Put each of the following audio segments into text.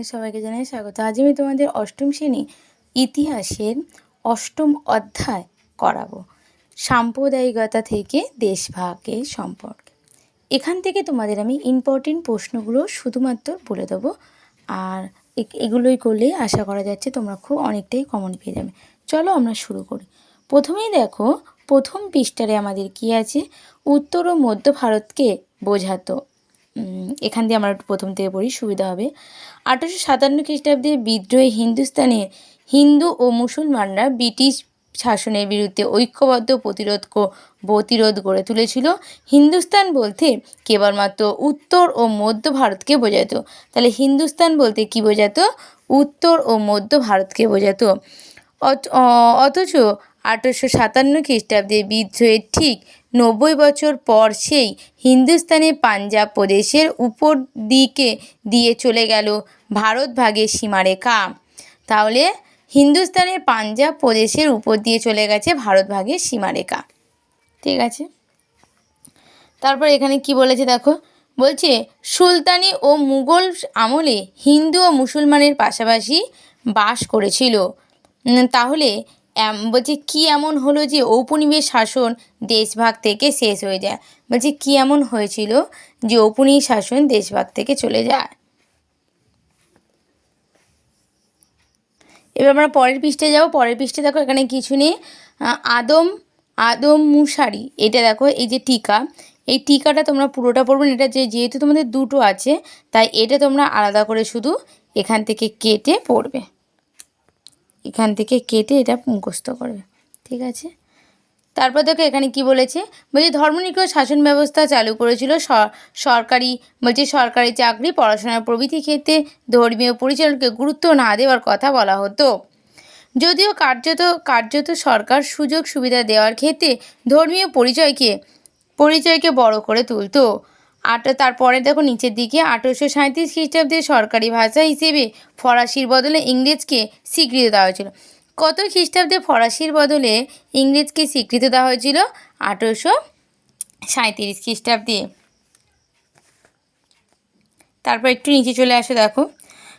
তোমাদের সবাইকে জানাই স্বাগত। আজ আমি তোমাদের অষ্টম শ্রেণি ইতিহাসের অষ্টম অধ্যায় করাবো। সাম্প্রদায়িকতা থেকে দেশভাগের সম্পর্কে। এখান থেকে তোমাদের আমি ইম্পর্টেন্ট প্রশ্নগুলো শুধুমাত্র বলে দেবো। আর এগুলোই করলেই আশা করা যাচ্ছে তোমরা খুব অনেকটাই কমন পেয়ে যাবে। চলো আমরা শুরু করি। প্রথমেই দেখো, প্রথম পৃষ্ঠারে আমাদের কি আছে? উত্তর ও মধ্য ভারতকে বোঝাতো। এখান দিয়ে আমরা প্রথম থেকে পড়ি, সুবিধা হবে। আঠারোশো সাতান্ন খ্রিস্টাব্দে বিদ্রোহী হিন্দুস্তানে হিন্দু ও মুসলমানরা ব্রিটিশ শাসনের বিরুদ্ধে ঐক্যবদ্ধ প্রতিরোধ প্রতিরোধ গড়ে তুলেছিল। হিন্দুস্তান বলতে কেবলমাত্র উত্তর ও মধ্য ভারতকে বোঝাতো। তাহলে হিন্দুস্তান বলতে কি বোঝাতো? উত্তর ও মধ্য ভারতকে বোঝাতো। অথ- অথচ আঠেরোশো সাতান্ন খ্রিস্টাব্দে বিদ্রোহের ঠিক নব্বই বছর পর সেই হিন্দুস্তানের পাঞ্জাব প্রদেশের উপর দিকে দিয়ে চলে গেল ভারত ভাগের সীমারেখা। তাহলে হিন্দুস্তানের পাঞ্জাব প্রদেশের উপর দিয়ে চলে গেছে ভারত ভাগের সীমারেখা। ঠিক আছে? তারপর এখানে কি বলেছে দেখো? বলছে, সুলতানি ও মুঘল আমলে হিন্দু ও মুসলমানের পাশাপাশি বাস করেছিল। তাহলে বলছে, কি এমন হলো যে ঔপনিবেশ শাসন দেশভাগ থেকে শেষ হয়ে যায়? বলছে, কি এমন হয়েছিল যে ঔপনিবেশ শাসন দেশভাগ থেকে চলে যায়? এবার আমরা পরের পৃষ্ঠে যাব। পরের পৃষ্ঠে দেখো এখানে কিছু নেই। আদম আদম মুশারি, এটা দেখো, এই যে টিকা। এই টিকাটা তোমরা পুরোটা পড়বে এটা যে, যেহেতু তোমাদের দুটো আছে, তাই এটা তোমরা আলাদা করে শুধু এখান থেকে কেটে পড়বে। এখান থেকে কেটে এটা মুখস্থ করবে, ঠিক আছে? তারপর দেখো এখানে কি বলেছে? বলছে, ধর্মনিরপেক্ষ শাসন ব্যবস্থা চালু করেছিল সরকারি, বলছে, সরকারি চাকরি পড়াশোনার প্রভৃতি ক্ষেত্রে ধর্মীয় পরিচালনকে গুরুত্ব না দেওয়ার কথা বলা হতো। যদিও কার্যত কার্যত সরকার সুযোগ সুবিধা দেওয়ার ক্ষেত্রে ধর্মীয় পরিচয়কে পরিচয়কে বড় করে তুলতো। আট তারপরে দেখো নিচের দিকে আঠেরোশো সাঁত্রিশ খ্রিস্টাব্দে সরকারি ভাষা হিসেবে ফরাসির বদলে ইংরেজকে স্বীকৃতি দেওয়া হয়েছিল। কত খ্রিস্টাব্দে ফরাসির বদলে ইংরেজকে স্বীকৃতি দেওয়া হয়েছিল? আঠেরোশো সাঁত্রিশ খ্রিস্টাব্দে। তারপর একটু নিচে চলে আসো, দেখো।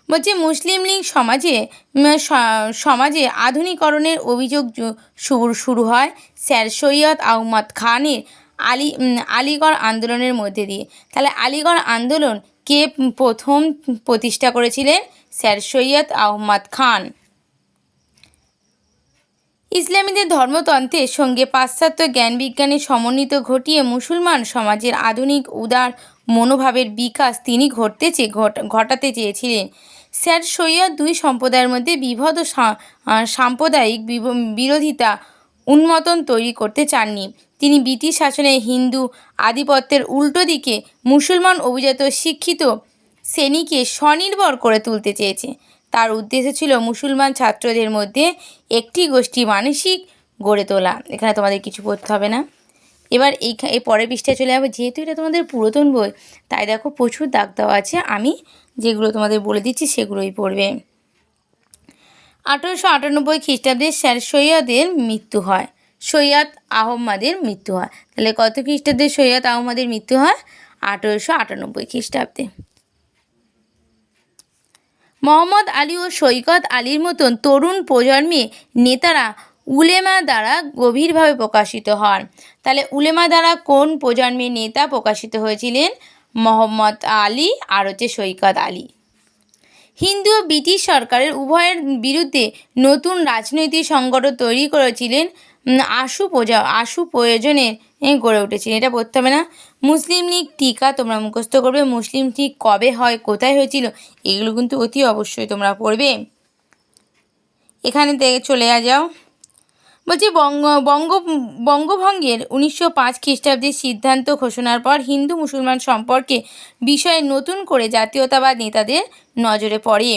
বলছে, মুসলিম লীগ সমাজে সমাজে আধুনিকরণের অভিযোগ শুরু হয় স্যার সৈয়দ আহমদ খানের আলী আলিগড় আন্দোলনের মধ্যে দিয়ে। তাহলে আলীগড় আন্দোলন কে প্রথম প্রতিষ্ঠা করেছিলেন? স্যার সৈয়দ আহমদ খান। ইসলামীদের ধর্মতন্ত্রের সঙ্গে পাশ্চাত্য জ্ঞান বিজ্ঞানের সমন্বিত ঘটিয়ে মুসলমান সমাজের আধুনিক, উদার মনোভাবের বিকাশ তিনি ঘটতে চেয়ে ঘট- ঘটাতে চেয়েছিলেন। স্যার সৈয়দ দুই সম্প্রদায়ের মধ্যে বিভদ সাম্প্রদায়িক বিরোধিতা উন্মতন তৈরি করতে চাননি। তিনি ব্রিটিশ শাসনে হিন্দু আধিপত্যের উল্টো দিকে মুসলমান অভিজাত শিক্ষিত শ্রেণীকে স্বনির্ভর করে তুলতে চেয়েছে। তার উদ্দেশ্য ছিল মুসলমান ছাত্রদের মধ্যে একটি গোষ্ঠী মানসিক গড়ে তোলা। এখানে তোমাদের কিছু করতে হবে না। এবার এই এই পরের পৃষ্ঠায় চলে যাব। যেহেতু এটা তোমাদের পুরাতন বই, তাই দেখো প্রচুর দাগ দেওয়া আছে। আমি যেগুলো তোমাদের বলে দিচ্ছি সেগুলোই পড়বে। আঠেরোশো আটানব্বই খ্রিস্টাব্দে স্যার সৈয়দের মৃত্যু হয়। সৈয়দ আহম্মদের মৃত্যু হয়। তাহলে কত খ্রিস্টাব্দে সৈয়দ আহম্মদের মৃত্যু হয়? আঠেরোশো আটানব্বই খ্রিস্টাব্দে। মোহাম্মদ আলী ও সৈকত আলীর মতন তরুণ প্রজন্মে নেতারা উলেমা দ্বারা গভীরভাবে প্রকাশিত হন। তাহলে উলেমা দ্বারা কোন প্রজন্মের নেতা প্রকাশিত হয়েছিলেন? মোহাম্মদ আলী আর হচ্ছে সৈকত আলী। হিন্দু ও ব্রিটিশ সরকারের উভয়ের বিরুদ্ধে নতুন রাজনৈতিক সংগঠন তৈরি করেছিলেন আশু প্রজা, আশু প্রয়োজনে গড়ে উঠেছিলেন। এটা পড়তে হবে না। মুসলিম লীগ টিকা তোমরা মুখস্থ করবে। মুসলিম ঠিক কবে হয়, কোথায় হয়েছিল, এগুলো কিন্তু অতি অবশ্যই তোমরা পড়বে। এখানে চলে যাও। বলছি বঙ্গ বঙ্গ, বঙ্গভঙ্গের উনিশশো পাঁচ খ্রিস্টাব্দের সিদ্ধান্ত ঘোষণার পর হিন্দু মুসলমান সম্পর্কে বিষয়ে নতুন করে জাতীয়তাবাদ নেতাদের নজরে পড়ে।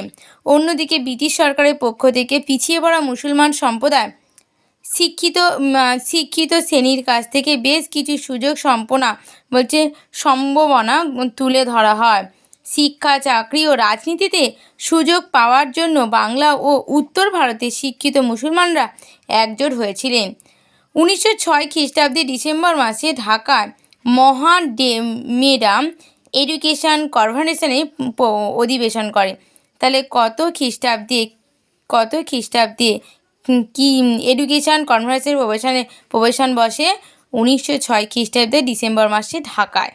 অন্যদিকে ব্রিটিশ সরকারের পক্ষ থেকে পিছিয়ে পড়া মুসলমান সম্প্রদায় শিক্ষিত শিক্ষিত শ্রেণির কাছ থেকে বেশ কিছু সুযোগ সম্পনা, বলছে, সম্ভাবনা তুলে ধরা হয়। শিক্ষা, চাকরি ও রাজনীতিতে সুযোগ পাওয়ার জন্য বাংলা ও উত্তর ভারতে শিক্ষিত মুসলমানরা একজোট হয়েছিলেন। উনিশশো ছয় খ্রিস্টাব্দে ডিসেম্বর মাসে ঢাকার মহা ডে মেডাম এডুকেশন কনভেনশনে অধিবেশন করে তাহলে কত খ্রিস্টাব্দে কত খ্রিস্টাব্দে কি এডুকেশন কনভার্সের প্রবেশনে প্রবেশন বসে? উনিশশো ছয় খ্রিস্টাব্দে ডিসেম্বর মাসে ঢাকায়।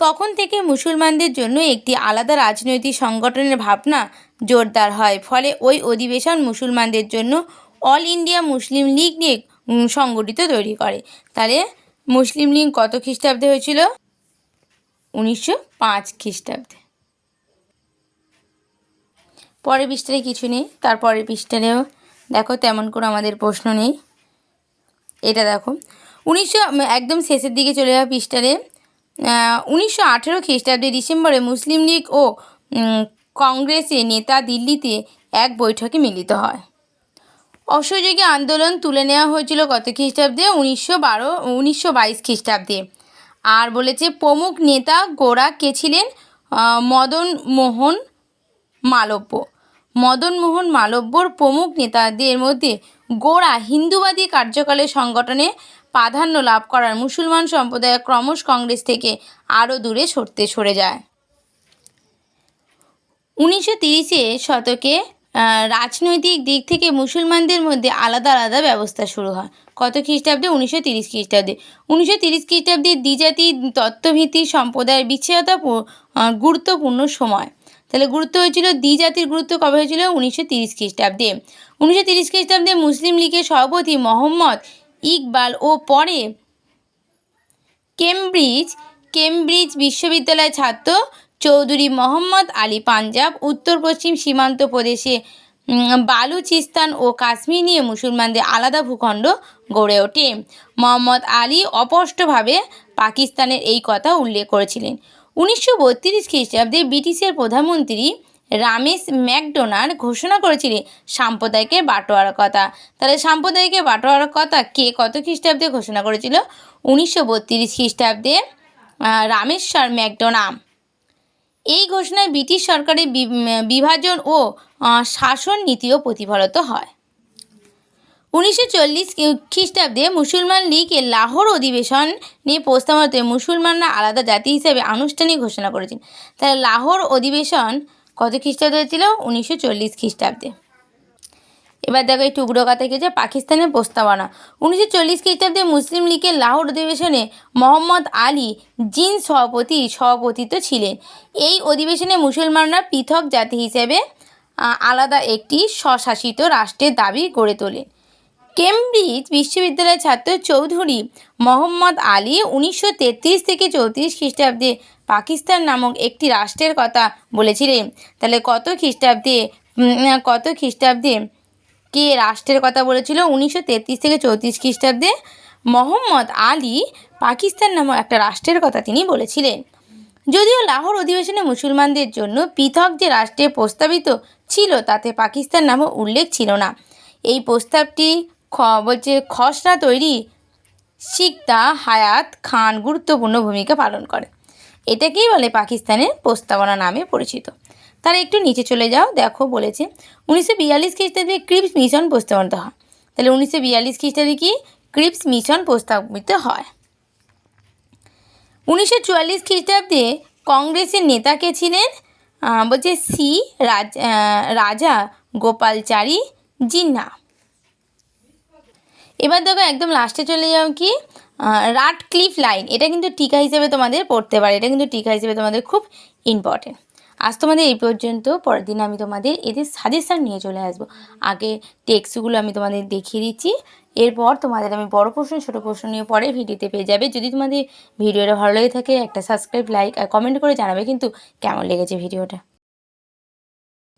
তখন থেকে মুসলমানদের জন্য একটি আলাদা রাজনৈতিক সংগঠনের ভাবনা জোরদার হয়। ফলে ওই অধিবেশন মুসলমানদের জন্য অল ইন্ডিয়া মুসলিম লীগ নিয়ে সংগঠিত তৈরি করে। তাহলে মুসলিম লীগ কত খ্রিস্টাব্দে হয়েছিল? উনিশশো পাঁচ খ্রিস্টাব্দে। পরের পৃষ্ঠায় কিছু নেই। তারপরের পৃষ্ঠারেও দেখো তেমন করে আমাদের প্রশ্ন নেই। এটা দেখো। উনিশশো একদম শেষের দিকে চলে যাওয়া পৃষ্ঠারে উনিশশো আঠেরো খ্রিস্টাব্দে ডিসেম্বরে মুসলিম লীগ ও কংগ্রেসের নেতা দিল্লিতে এক বৈঠকে মিলিত হয়। অসহযোগী আন্দোলন তুলে নেওয়া হয়েছিল গত খ্রিস্টাব্দে উনিশশো বারো, উনিশশো বাইশ খ্রিস্টাব্দে। আর বলেছে, প্রমুখ নেতা গোরা কে ছিলেন? মদন মোহন মালব্য। মদন মোহন মালব্যর প্রমুখ নেতাদের মধ্যে গোড়া হিন্দুবাদী কার্যকালের সংগঠনে প্রাধান্য লাভ করার মুসলমান সম্প্রদায় ক্রমশ কংগ্রেস থেকে আরও দূরে সরতে সরে যায়। উনিশশো তিরিশে শতকে রাজনৈতিক দিক থেকে মুসলমানদের মধ্যে আলাদা আলাদা ব্যবস্থা শুরু হয়। কত খ্রিস্টাব্দে? উনিশশো তিরিশ খ্রিস্টাব্দে। উনিশশো তিরিশ খ্রিস্টাব্দে দ্বিজাতি তত্ত্বভিত্তিক সম্প্রদায়ের আহ, গুরুত্বপূর্ণ সময়। তাহলে গুরুত্ব হয়েছিল দ্বিজাতির গুরুত্ব কবে হয়েছিল? উনিশশো তিরিশ খ্রিস্টাব্দে। উনিশশো তিরিশ খ্রিস্টাব্দে মুসলিম লীগের সভাপতি মোহাম্মদ ইকবাল ও পরে কেমব্রিজ কেমব্রিজ বিশ্ববিদ্যালয়ের ছাত্র চৌধুরী মোহাম্মদ আলী পাঞ্জাব উত্তর পশ্চিম সীমান্ত প্রদেশে বালুচিস্তান ও কাশ্মীর নিয়ে মুসলমানদের আলাদা ভূখণ্ড গড়ে ওঠে। মোহাম্মদ আলী অপষ্টভাবে পাকিস্তানের এই কথা উল্লেখ করেছিলেন। উনিশশো বত্রিশ খ্রিস্টাব্দে ব্রিটিশের প্রধানমন্ত্রী রামেশ ম্যাকডোনাল্ড ঘোষণা করেছিলেন সাম্প্রদায়িকের বাটোয়ারার কথা। তাহলে সাম্প্রদায়িকের বাটোয়ারার কথা কে কত খ্রিস্টাব্দে ঘোষণা করেছিল? উনিশশো বত্রিশ খ্রিস্টাব্দে রামেশ্বর ম্যাকডোনাম এই ঘোষণায় ব্রিটিশ সরকারের বিভাজন ও শাসন নীতিও প্রতিফলিত হয়। উনিশশো চল্লিশ খ্রিস্টাব্দে মুসলমান লীগের লাহোর অধিবেশন নিয়ে প্রস্তাবতে মুসলমানরা আলাদা জাতি হিসেবে আনুষ্ঠানিক ঘোষণা করেছেন। তাহলে লাহোর অধিবেশন কত খ্রিস্টাব্দে হয়েছিল? উনিশশো চল্লিশ খ্রিস্টাব্দে। এবার দেখো এই টুকরো কথা কি যে পাকিস্তানের প্রস্তাবনা। উনিশশো চল্লিশ খ্রিস্টাব্দে মুসলিম লীগের লাহোর অধিবেশনে মোহাম্মদ আলী জিন সভাপতি সভাপতিত্ব ছিলেন। এই অধিবেশনে মুসলমানরা পৃথক জাতি হিসেবে আলাদা একটি স্বশাসিত রাষ্ট্রের দাবি গড়ে তোলেন কেমব্রিজ বিশ্ববিদ্যালয়ের ছাত্র চৌধুরী মোহাম্মদ আলী উনিশশো তেত্রিশ থেকে চৌত্রিশ খ্রিস্টাব্দে পাকিস্তান নামক একটি রাষ্ট্রের কথা বলেছিলেন তাহলে কত খ্রিস্টাব্দে কত খ্রিস্টাব্দে কে রাষ্ট্রের কথা বলেছিল? উনিশশো তেত্রিশ থেকে চৌত্রিশ খ্রিস্টাব্দে মোহাম্মদ আলী পাকিস্তান নামক একটা রাষ্ট্রের কথা তিনি বলেছিলেন। যদিও লাহোর অধিবেশনে মুসলমানদের জন্য পৃথক যে রাষ্ট্রে প্রস্তাবিত ছিল, তাতে পাকিস্তান নামও উল্লেখ ছিল না। এই প্রস্তাবটি খ, বলছে, খসড়া তৈরি শিকদা হায়াত খান গুরুত্বপূর্ণ ভূমিকা পালন করে। এটাকেই বলে পাকিস্তানের প্রস্তাবনা নামে পরিচিত। তারা একটু নিচে চলে যাও, দেখো বলেছে। উনিশশো বিয়াল্লিশ খ্রিস্টাব্দে ক্রিপস মিশন প্রস্তাবিত হয়। তাহলে উনিশশো বিয়াল্লিশ খ্রিস্টাব্দে কি ক্রিপস মিশন প্রস্তাবিত হয়? উনিশশো চুয়াল্লিশ খ্রিস্টাব্দে কংগ্রেসের নেতা কে ছিলেন? বলছে সি রাজ গোপালচারী জিন্না। এবার দেখো একদম লাস্টে চলে যাও কি রাট ক্লিফ লাইন এটা কিন্তু টিকা হিসেবে তোমাদের পড়তে পারে। এটা কিন্তু টিকা হিসেবে তোমাদের খুব ইম্পর্টেন্ট আজ তোমাদের এই পর্যন্ত, পরের দিন আমি তোমাদের এদের সাজেশান নিয়ে চলে আসব। আগে টেক্সটগুলো আমি তোমাদের দেখিয়ে দিচ্ছি। এরপর তোমাদের আমি বড় প্রশ্ন, ছোটো প্রশ্ন নিয়ে পরে ভিডিওতে পেয়ে যাবে। যদি তোমাদের ভিডিওটা ভালো লেগে থাকে, একটা সাবস্ক্রাইব লাইক আর কমেন্ট করে জানাবে। কিন্তু কেমন লেগেছে ভিডিওটা?